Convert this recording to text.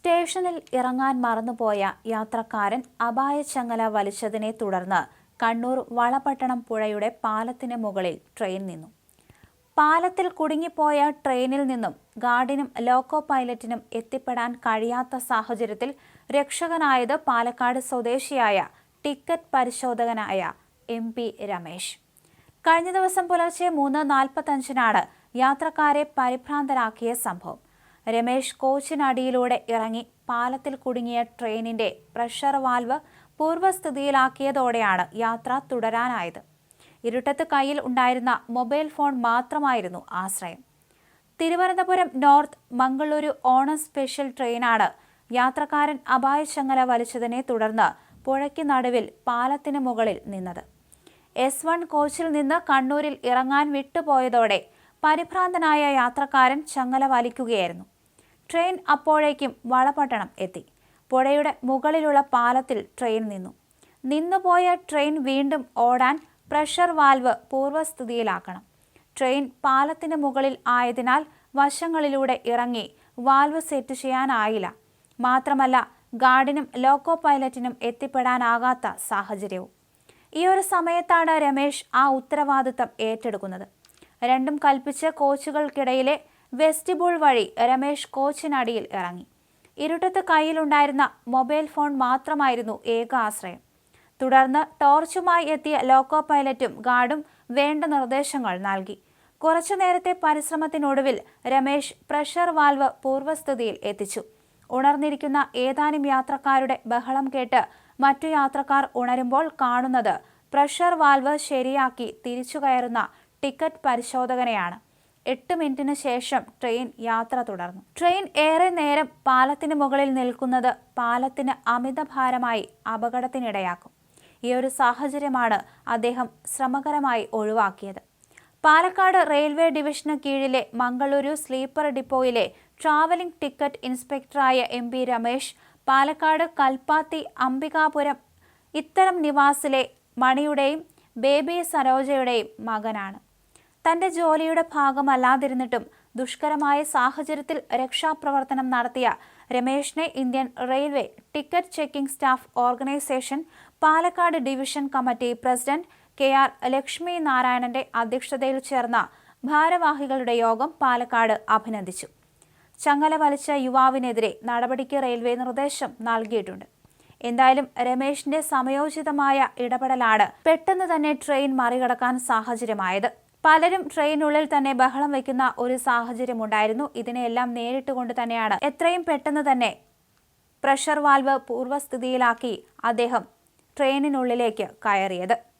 സ്റ്റേഷനിൽ ഇറങ്ങാൻ മറന്നുപോയ യാത്രക്കാരൻ അപായച്ചങ്ങല വലിച്ചതിനെ തുടർന്ന് കണ്ണൂർ വളപട്ടണം പുഴയുടെ പാലത്തിന് മുകളിൽ ട്രെയിൻ നിന്നു. പാലത്തിൽ കുടുങ്ങിപ്പോയ ട്രെയിനിൽ നിന്നും ഗാർഡിനും ലോക്കോ പൈലറ്റിനും എത്തിപ്പെടാൻ കഴിയാത്ത സാഹചര്യത്തിൽ രക്ഷകനായത് പാലക്കാട് സ്വദേശിയായ ടിക്കറ്റ് പരിശോധകനായ എം പി രമേശ്. കഴിഞ്ഞ ദിവസം പുലർച്ചെ മൂന്ന് നാൽപ്പത്തഞ്ചിനാണ് യാത്രക്കാരെ പരിഭ്രാന്തരാക്കിയ സംഭവം. രമേശ് കോച്ചിനടിയിലൂടെ ഇറങ്ങി പാലത്തിൽ കുടുങ്ങിയ ട്രെയിനിന്റെ പ്രഷർ വാൽവ് പൂർവസ്ഥിതിയിലാക്കിയതോടെയാണ് യാത്ര തുടരാനായത്. ഇരുട്ടത്ത് കയ്യിൽ ഉണ്ടായിരുന്ന മൊബൈൽ ഫോൺ മാത്രമായിരുന്നു ആശ്രയം. തിരുവനന്തപുരം നോർത്ത് മംഗളൂരു ഓണം സ്പെഷ്യൽ ട്രെയിനാണ് യാത്രക്കാരൻ അപായശങ്ങല വലിച്ചതിനെ തുടർന്ന് പുഴയ്ക്ക് നടുവിൽ പാലത്തിന് മുകളിൽ നിന്നത്. എസ് വൺ കോച്ചിൽ നിന്ന് കണ്ണൂരിൽ ഇറങ്ങാൻ വിട്ടുപോയതോടെ പരിഭ്രാന്തനായ യാത്രക്കാരൻ ചങ്ങല വലിക്കുകയായിരുന്നു. ട്രെയിൻ അപ്പോഴേക്കും വളപട്ടണം എത്തി. പുഴയുടെ മുകളിലുള്ള പാലത്തിൽ ട്രെയിൻ നിന്നു. നിന്നുപോയ ട്രെയിൻ വീണ്ടും ഓടാൻ പ്രഷർ വാൽവ് പൂർവസ്ഥിതിയിലാക്കണം ട്രെയിൻ പാലത്തിന് മുകളിൽ ആയതിനാൽ വശങ്ങളിലൂടെ ഇറങ്ങി വാൽവ് സെറ്റ് ചെയ്യാനായില്ല. മാത്രമല്ല ഗാർഡിനും ലോക്കോ പൈലറ്റിനും എത്തിപ്പെടാനാകാത്ത സാഹചര്യവും. ഈ ഒരു സമയത്താണ് രമേശ് ആ ഉത്തരവാദിത്തം ഏറ്റെടുക്കുന്നത്. രണ്ടും കൽപ്പിച്ച് കോച്ചുകൾക്കിടയിലെ വെസ്റ്റിബിൾ വഴി രമേശ് കോച്ചിനടിയിൽ ഇറങ്ങി. ഇരുട്ടത്ത് കയ്യിലുണ്ടായിരുന്ന മൊബൈൽ ഫോൺ മാത്രമായിരുന്നു ഏക ആശ്രയം. തുടർന്ന് ടോർച്ചുമായി എത്തിയ ലോക്കോ പൈലറ്റും ഗാർഡും വേണ്ട നിർദ്ദേശങ്ങൾ നൽകി. കുറച്ചു നേരത്തെ പരിശ്രമത്തിനൊടുവിൽ രമേശ് പ്രഷർ വാൽവ് പൂർവസ്ഥിതിയിൽ എത്തിച്ചു. ഉണർന്നിരിക്കുന്ന ഏതാനും യാത്രക്കാരുടെ ബഹളം കേട്ട് മറ്റു യാത്രക്കാർ ഉണരുമ്പോൾ കാണുന്നത് പ്രഷർ വാൽവ് ശരിയാക്കി തിരിച്ചു കയറുന്ന ടിക്കറ്റ് പരിശോധകനെയാണ്. എട്ട് മിനിറ്റിന് ശേഷം ട്രെയിൻ യാത്ര തുടർന്നു. ട്രെയിൻ ഏറെ നേരം പാലത്തിന് മുകളിൽ നിൽക്കുന്നത് പാലത്തിന് അമിതഭാരമായി അപകടത്തിനിടയാക്കും. ഈ ഒരു സാഹചര്യമാണ് അദ്ദേഹം ശ്രമകരമായി ഒഴിവാക്കിയത്. പാലക്കാട് റെയിൽവേ ഡിവിഷന് കീഴിലെ മംഗളൂരു സ്ലീപ്പർ ഡിപ്പോയിലെ ട്രാവലിംഗ് ടിക്കറ്റ് ഇൻസ്പെക്ടറായ എം പി രമേശ് പാലക്കാട് കൽപ്പാത്തി അംബികാപുരം ഇത്തരം നിവാസിലെ മണിയുടെയും ബേബി സരോജയുടെയും മകനാണ്. തന്റെ ജോലിയുടെ ഭാഗമല്ലാതിരുന്നിട്ടും ദുഷ്കരമായ സാഹചര്യത്തിൽ രക്ഷാപ്രവർത്തനം നടത്തിയ രമേശിനെ Indian railway ticket checking staff organisation Palakkad division committee president K R Lakshmi നാരായണന്റെ അധ്യക്ഷതയിൽ ചേർന്ന ഭാരവാഹികളുടെ യോഗം പാലക്കാട് അഭിനന്ദിച്ചു. ചങ്ങല വലിച്ച യുവാവിനെതിരെ നടപടിക്ക് റെയിൽവേ നിർദ്ദേശം നൽകിയിട്ടുണ്ട്. എന്തായാലും രമേശിന്റെ സമയോചിതമായ ഇടപെടലാണ് പെട്ടെന്ന് തന്നെ ട്രെയിൻ മറികടക്കാൻ സാഹചര്യമായത്. പലരും ട്രെയിനുള്ളിൽ തന്നെ ബഹളം വയ്ക്കുന്ന ഒരു സാഹചര്യമുണ്ടായിരുന്നു. നേരിട്ട് നേരിട്ടുകൊണ്ട് തന്നെയാണ്. എത്രയും പെട്ടെന്ന് തന്നെ പ്രഷർ വാൽവ് പൂർവസ്ഥിതിയിലാക്കി അദ്ദേഹം ട്രെയിനിനുള്ളിലേക്ക് കയറിയത്.